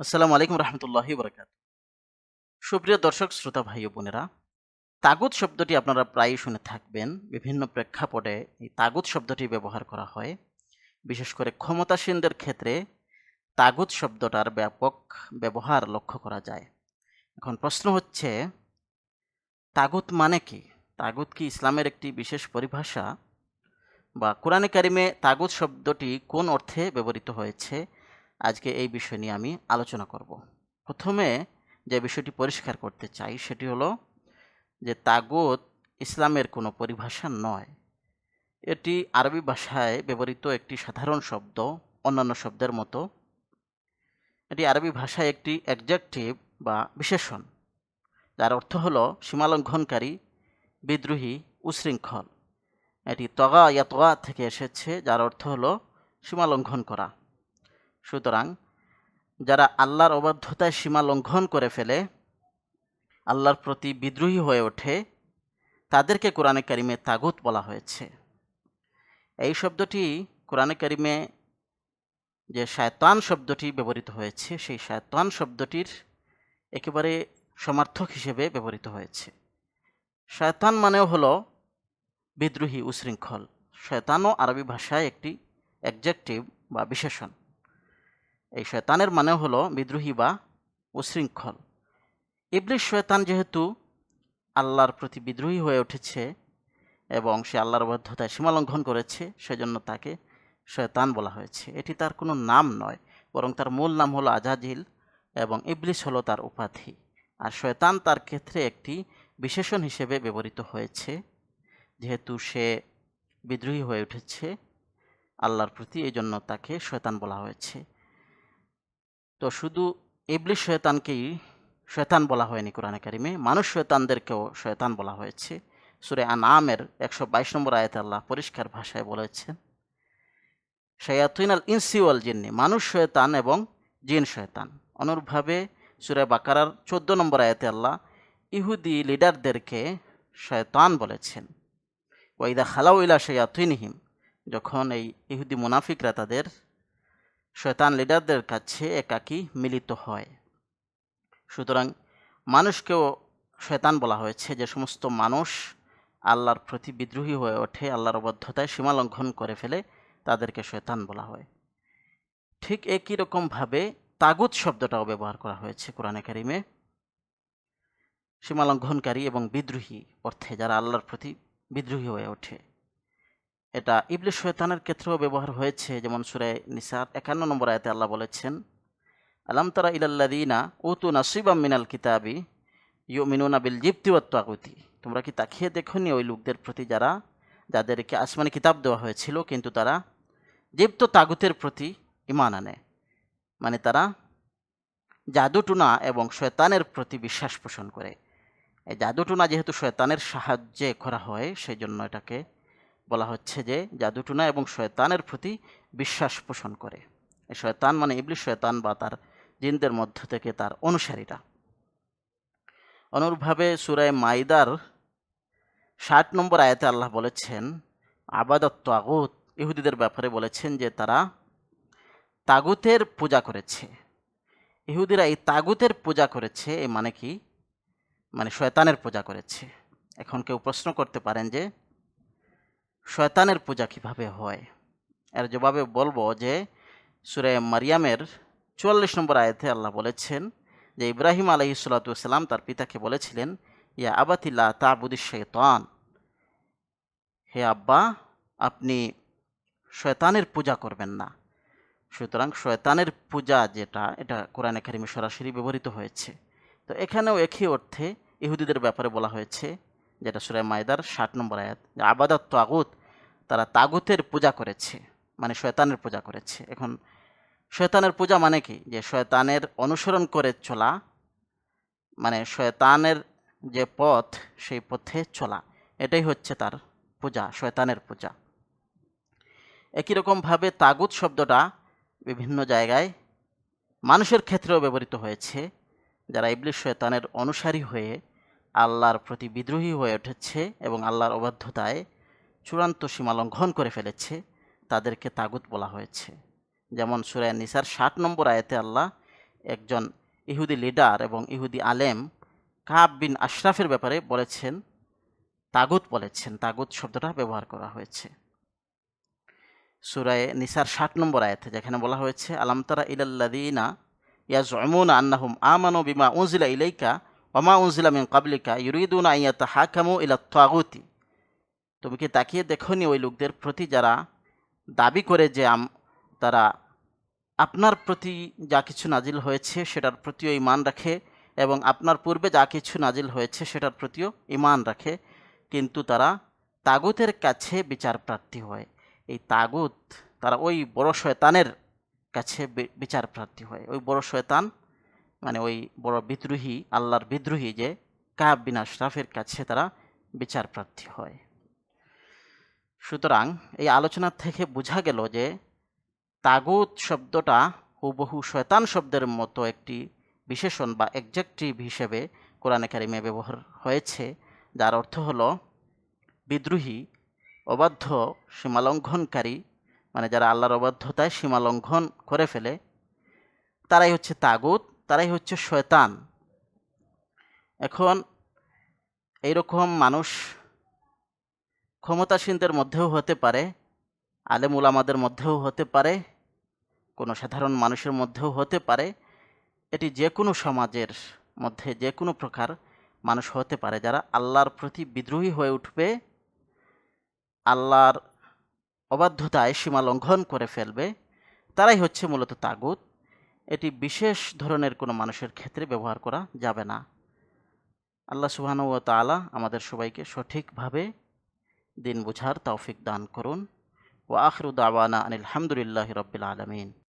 আসসালামু আলাইকুম রহমতুল্লাহি বরকাত সুপ্রিয় দর্শক, শ্রোতা ভাই বোনেরা, তাগুত শব্দটি আপনারা প্রায়ই শুনে থাকবেন। বিভিন্ন প্রেক্ষাপটে এই তাগুত শব্দটি ব্যবহার করা হয়। বিশেষ করে ক্ষমতাসীনদের ক্ষেত্রে তাগুত শব্দটার ব্যাপক ব্যবহার লক্ষ্য করা যায়। এখন প্রশ্ন হচ্ছে, তাগুত মানে কি? তাগুত কি ইসলামের একটি বিশেষ পরিভাষা? বা কোরআনে কারিমে তাগুত শব্দটি কোন অর্থে ব্যবহৃত হয়েছে? আজকে এই বিষয় নিয়ে আমি আলোচনা করব। প্রথমে যে বিষয়টি পরিষ্কার করতে চাই সেটি হলো যে তাগুত ইসলামের কোনো পরিভাষা নয়। এটি আরবি ভাষায় ব্যবহৃত একটি সাধারণ শব্দ, অন্যান্য শব্দের মতো। এটি আরবি ভাষায় একটি অ্যাডজেক্টিভ বা বিশেষণ, যার অর্থ হলো সীমালঙ্ঘনকারী, বিদ্রোহী, উশৃঙ্খল। এটি তগা, ইয়াতগা থেকে এসেছে, যার অর্থ হলো সীমালঙ্ঘন করা। সুতরাং যারা আল্লাহর অবাধ্যতায় সীমা লঙ্ঘন করে ফেলে, আল্লাহর প্রতি বিদ্রোহী হয়ে ওঠে, তাদেরকে কোরআনে কারিমে তাগুত বলা হয়েছে। এই শব্দটি কোরআনে কারিমে যে শায়তান শব্দটি ব্যবহৃত হয়েছে, সেই শায়তান শব্দটির একেবারে সমার্থক হিসেবে ব্যবহৃত হয়েছে। শয়তান মানেও হলো বিদ্রোহী, উশৃঙ্খল। শয়তানও আরবি ভাষায় একটি অ্যাডজেক্টিভ বা বিশেষণ। এই শয়তানের মানে হলো বিদ্রোহী বা উশৃঙ্খল। ইবলিশ শয়তান যেহেতু আল্লাহর প্রতি বিদ্রোহী হয়ে উঠেছে এবং সে আল্লাহর বদ্ধতায় সীমালঙ্ঘন করেছে, সেজন্য তাকে শয়তান বলা হয়েছে। এটি তার কোনো নাম নয়, বরং তার মূল নাম হলো আজাজিল এবং ইবলিশ হলো তার উপাধি। আর শয়তান তার ক্ষেত্রে একটি বিশেষণ হিসেবে ব্যবহৃত হয়েছে, যেহেতু সে বিদ্রোহী হয়ে উঠেছে, আল্লাহর প্রতি এই জন্য তাকে শয়তান বলা হয়েছে। তো শুধু ইবলিশ শয়তানকেই শয়তান বলা হয়নি কোরআনে কারিমে, মানুষ শয়তানদেরকেও শয়তান বলা হয়েছে। সুরে আনামের একশো বাইশ নম্বর আয়তে আল্লাহ পরিষ্কার ভাষায় বলেছেন শয়াতুইনাল ইনসিওয়াল জিন্নি, মানুষ শয়তান এবং জিন শয়তান। অনুরূপভাবে সুরে বাকারার চোদ্দ নম্বর আয়াতে আল্লাহ ইহুদি লিডারদেরকে শয়তান বলেছেন। ওয়াইদা খালাউইলা শয়াতুইনহিম যখন এই ইহুদি মুনাফিকরা তাদের শয়তান লিডারদের কাছে একাকী মিলিত হয়। সুতরাং মানুষকেও শয়তান বলা হয়েছে যে, সমস্ত মানুষ আল্লাহর প্রতি বিদ্রোহী হয়ে ওঠে, আল্লাহর অবদ্ধতায় সীমা লঙ্ঘন করে ফেলে, তাদেরকে শয়তান বলা হয়। ঠিক একই রকমভাবে তাগুত শব্দটাও ব্যবহার করা হয়েছে কোরআনে কারিমে। সীমালঙ্ঘনকারী এবং বিদ্রোহী অর্থে যারা আল্লাহর প্রতি বিদ্রোহী হয়ে ওঠে। এটা ইবলিশ শয়তানের ক্ষেত্রেও ব্যবহার হয়েছে, যেমন সুরে নিসার একান্ন নম্বর আয়তে আল্লাহ বলেছেন, আলাম তারা ইলাল্লাদিনা উতু নাসিবাম মিনাল কিতাবি ইউ মিনুনা বিল জিপ্তি তাগুতি তোমরা কি তাকিয়ে দেখো নি ওই লোকদের প্রতি যারা, যাদেরকে আসমানি কিতাব দেওয়া হয়েছিল, কিন্তু তারা জীপ্ত তাগুতের প্রতি ইমান আনে? মানে তারা জাদুটুনা এবং শয়তানের প্রতি বিশ্বাস পোষণ করে। এই জাদুটুনা যেহেতু শয়তানের সাহায্যে করা হয় সেই জন্য এটাকে বলা হচ্ছে যে জাদুটুনা এবং শয়তানের প্রতি বিশ্বাস পোষণ করে। এই শয়তান মানে ইবলিশ শয়তান বা তার জিনদের মধ্য থেকে তার অনুসারীরা। অনুরূপভাবে সুরায় মাইদার ষাট নম্বর আয়াতে আল্লাহ বলেছেন, আবাদত তাগুত। ইহুদিদের ব্যাপারে বলেছেন যে তারা তাগুতের পূজা করেছে। ইহুদিরা এই তাগুতের পূজা করেছে এই মানে কি? মানে শয়তানের পূজা করেছে। এখন কেউ প্রশ্ন করতে পারেন যে শয়তানের পূজা কীভাবে হয়? এর জবাবে বলব যে, সুরে মারিয়ামের চুয়াল্লিশ নম্বর আয়াতে আল্লাহ বলেছেন যে, ইব্রাহিম আলহি সাল্লাতাম তার পিতাকে বলেছিলেন, ইয়া আবাতিল্লা তাবুদি শৈতান হে আব্বা, আপনি শয়তানের পূজা করবেন না। সুতরাং শয়তানের পূজা যেটা, এটা কোরআনে কারিমে সরাসরি ব্যবহৃত হয়েছে। তো এখানেও একই অর্থে ইহুদিদের ব্যাপারে বলা হয়েছে যেটা সুরায় মায়দার ষাট নম্বর আয়াত আবাদত তাগুত, তারা তাগুতের পূজা করেছে মানে শয়তানের পূজা করেছে। এখন শয়তানের পূজা মানে কি? যে শয়তানের অনুসরণ করে চলা মানে শয়তানের যে পথ, সেই পথে চলা। এটাই হচ্ছে তার পূজা, শয়তানের পূজা। একই রকমভাবে তাগুত শব্দটা বিভিন্ন জায়গায় মানুষের ক্ষেত্রেও ব্যবহৃত হয়েছে। যারা ইবলিশ শয়তানের অনুসারী হয়ে আল্লাহর প্রতি বিদ্রোহী হয়ে উঠেছে এবং আল্লাহর অবাধ্যতায় চূড়ান্ত সীমা লঙ্ঘন করে ফেলেছে, তাদেরকে তাগুত বলা হয়েছে। যেমন সুরায় নিসার ষাট নম্বর আয়াতে আল্লাহ একজন ইহুদি লিডার এবং ইহুদি আলেম কাব বিন আশরাফের ব্যাপারে বলেছেন, তাগুত বলেছেন। তাগুত শব্দটা ব্যবহার করা হয়েছে। সুরায় নিসার ষাট নম্বর আয়াতে যেখানে বলা হয়েছে আলামতারা ইলাল্লাদিনা ইয়াজমুন আন্নাহুম আমানু বিমা উনজিলা ইলাইকা ওমা উনজিলা মিন কাবলিকা ইউরিদুনা হাকামু ইলা তাগুতি তুমি কি তাকিয়ে দেখনি ওই লোকদের প্রতি যারা দাবি করে যে তারা আপনার প্রতি যা কিছু নাজিল হয়েছে সেটার প্রতিও ইমান রাখে এবং আপনার পূর্বে যা কিছু নাজিল হয়েছে সেটার প্রতিও ইমান রাখে, কিন্তু তারা তাগুতের কাছে বিচার প্রার্থী হয়। এই তাগুত তারা ওই বড় শয়তানের কাছে বিচার প্রার্থী হয়। ওই বড় শয়তান মানে ওই বড় বিদ্রোহী, আল্লাহর বিদ্রোহী যে কাব বিন আশরাফের কাছে তারা বিচার প্রার্থী হয়। সুতরাং এই আলোচনা থেকে বোঝা গেল যে তাগুত শব্দটা হুবহু শয়তান শব্দের মতো একটি বিশেষণ বা একজেক্টিভ হিসেবে কোরআনে কারিমে ব্যবহার হয়েছে, যার অর্থ হল বিদ্রোহী, অবাধ্য, সীমালঙ্ঘনকারী মানে যারা আল্লাহর অবাধ্যতায় সীমালঙ্ঘন করে ফেলে, তারাই হচ্ছে তাগুত। তারাই হচ্ছে শয়তান। এখন এইরকম মানুষ ক্ষমতাসীনদের মধ্যেও হতে পারে আলেম উলামাদের মধ্যেও হতে পারে, কোনো সাধারণ মানুষের মধ্যেও হতে পারে। এটি যে কোনো সমাজের মধ্যে যে কোনো প্রকার মানুষ হতে পারে যারা আল্লাহর প্রতি বিদ্রোহী হয়ে উঠবে, আল্লাহর অবাধ্যতায় সীমা লঙ্ঘন করে ফেলবে। তারাই হচ্ছে মূলত তাগুত। এটি বিশেষ ধরনের কোনো মানুষের ক্ষেত্রে ব্যবহার করা যাবে না। আল্লাহ সুবহান ও তাআলা আমাদের সবাইকে সঠিকভাবে দিন বুঝার তৌফিক দান করুন। ও আখরু দাওয়ানা আনিল হামদুলিল্লাহ রব্বিল আলমিন।